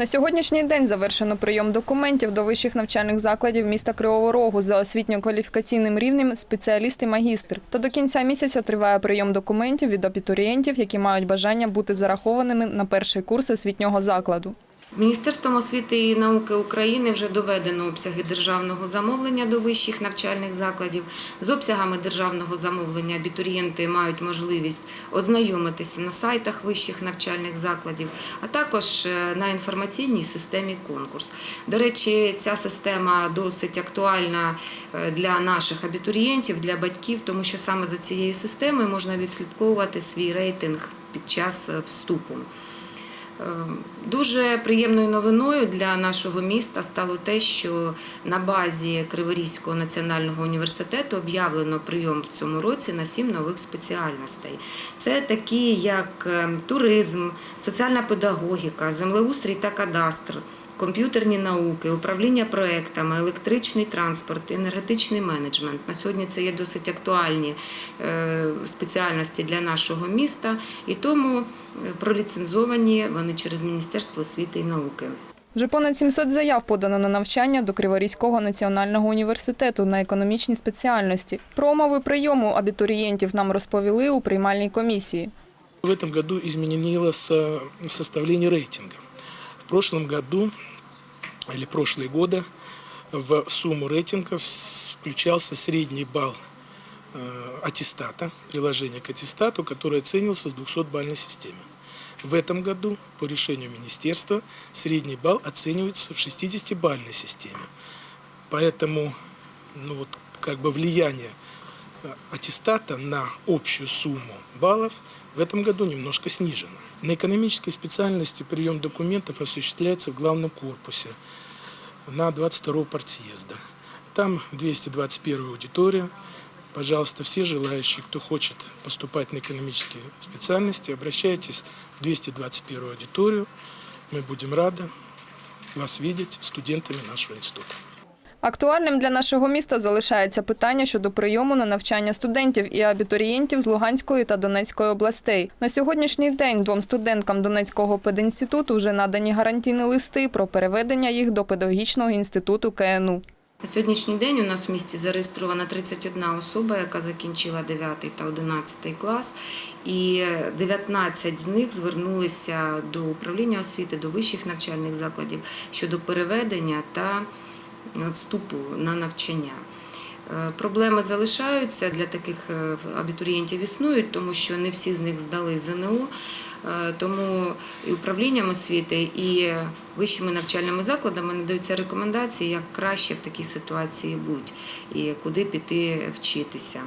На сьогоднішній день завершено прийом документів до вищих навчальних закладів міста Кривого Рогу за освітньо-кваліфікаційним рівнем спеціаліст і магістр. Та до кінця місяця триває прийом документів від абітурієнтів, які мають бажання бути зарахованими на перший курс освітнього закладу. Міністерством освіти і науки України вже доведено обсяги державного замовлення до вищих навчальних закладів. З обсягами державного замовлення абітурієнти мають можливість ознайомитися на сайтах вищих навчальних закладів, а також е, на інформаційній системі конкурс. До речі, ця система досить актуальна е, для наших абітурієнтів, для батьків, тому що саме за цією системою можна відслідковувати свій рейтинг під час е, вступу. Е, Дуже приємною новиною для нашого міста стало те, що на базі Криворізького національного університету об'явлено прийом в цьому році на сім нових спеціальностей. Це такі, як е, туризм, соціальна педагогіка, землеустрій та кадастр. Комп'ютерні науки, управління проектами, електричний транспорт, енергетичний менеджмент. На сьогодні це є досить актуальні е, спеціальності для нашого міста, і тому е, проліцензовані вони через Міністерство освіти і науки. Вже понад 700 заяв подано на навчання до Криворізького національного університету на економічній спеціальності. Про умови прийому абітурієнтів нам розповіли у приймальній комісії. В этом году изменилось э, составление рейтинга. Прошлом году или прошлые годы в сумму рейтинга с- включался средний балл э, аттестата, приложение к аттестату, который оценивался в 200-бальной системе. В этом году по решению министерства средний балл оценивается в 60-бальной системе. Поэтому ну вот, как бы влияние аттестата на общую сумму баллов в этом году немножко снижено. На экономической специальности прием документов осуществляется в главном корпусе на 22 партсъезда. Там 221 аудитория. Пожалуйста, все желающие, кто хочет поступать на экономические специальности, обращайтесь в 221 аудиторию. Мы будем рады вас видеть студентами нашего института. Актуальним для нашого міста залишається питання щодо прийому на навчання студентів і абітурієнтів з Луганської та Донецької областей. На сьогоднішній день двом студенткам Донецького пединституту вже надані гарантійні листи про переведення їх до педагогічного інституту КНУ. На сьогоднішній день у нас в місті зареєстрована 31 особа, яка закінчила 9 та 11 клас, і 19 з них звернулися до управління освіти, до вищих навчальних закладів щодо переведення та вступу на навчання. Е, Проблеми залишаються для таких е, абітурієнтів існують, тому що не всі з них здали ЗНО. Е, Тому і управлінням освіти, і вищими навчальними закладами надаються рекомендації, як краще в такій ситуації бути і куди піти вчитися.